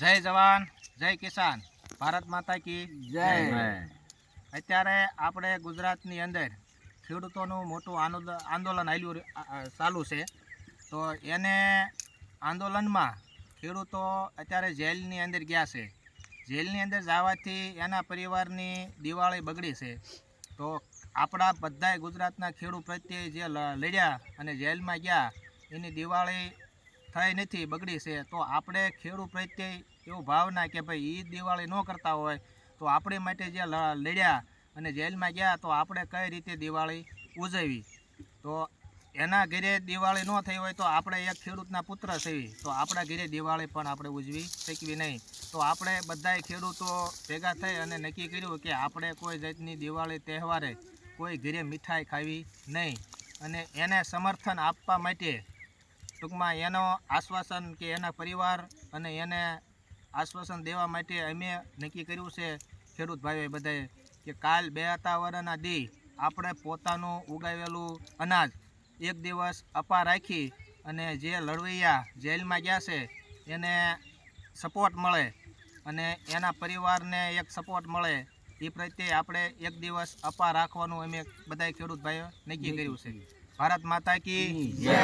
જય જવાન જય કિસાન. ભારત માતા કી જય. અત્યારે આપણે ગુજરાતની અંદર ખેડૂતોનું મોટું આંદોલન આંદોલન હાલ્યું રે- આ- આ ચાલુ છે. તો એને આંદોલનમાં ખેડૂતો અત્યારે જેલની અંદર ગયા છે. જેલની અંદર જવાથી એના પરિવારની દિવાળી બગડી છે. તો આપણા બધાય ગુજરાતના ખેડૂત પ્રત્યે જે લડ્યા અને જેલમાં ગયા એની દિવાળી થઈ નથી, બગડી છે. તો આપણે ખેડૂત પ્રત્યે એવું ભાવના કે ભાઈ એ દિવાળી ન કરતા હોય, તો આપણી માટે જે લડ્યા અને જેલમાં ગયા, તો આપણે કઈ રીતે દિવાળી ઉજવી? તો એના ઘરે દિવાળી ન થઈ હોય તો આપણે એક ખેડૂતના પુત્ર થઈ તો આપણા ઘરે દિવાળી પણ આપણે ઉજવી શકવી નહીં. તો આપણે બધાય ખેડૂતો ભેગા થઈ અને નક્કી કર્યું કે આપણે કોઈ જાતની દિવાળી તહેવારે કોઈ ઘરે મીઠાઈ ખાવી નહીં. અને એને સમર્થન આપવા માટે ટૂંકમાં એનો આશ્વાસન કે એના પરિવાર અને એને આશ્વાસન દેવા માટે અમે નક્કી કર્યું છે ખેડૂત ભાઈઓ બધાએ કે કાલ બે વાતાવરણના દી આપણે પોતાનું ઉગાવેલું અનાજ એક દિવસ અપા રાખી અને જે લડવૈયા જેલમાં ગયા છે એને સપોર્ટ મળે અને એના પરિવારને એક સપોર્ટ મળે એ પ્રત્યે આપણે એક દિવસ અપા રાખવાનું અમે બધાય ખેડૂત ભાઈઓ નક્કી કર્યું છે. ભારત માતા કી જય.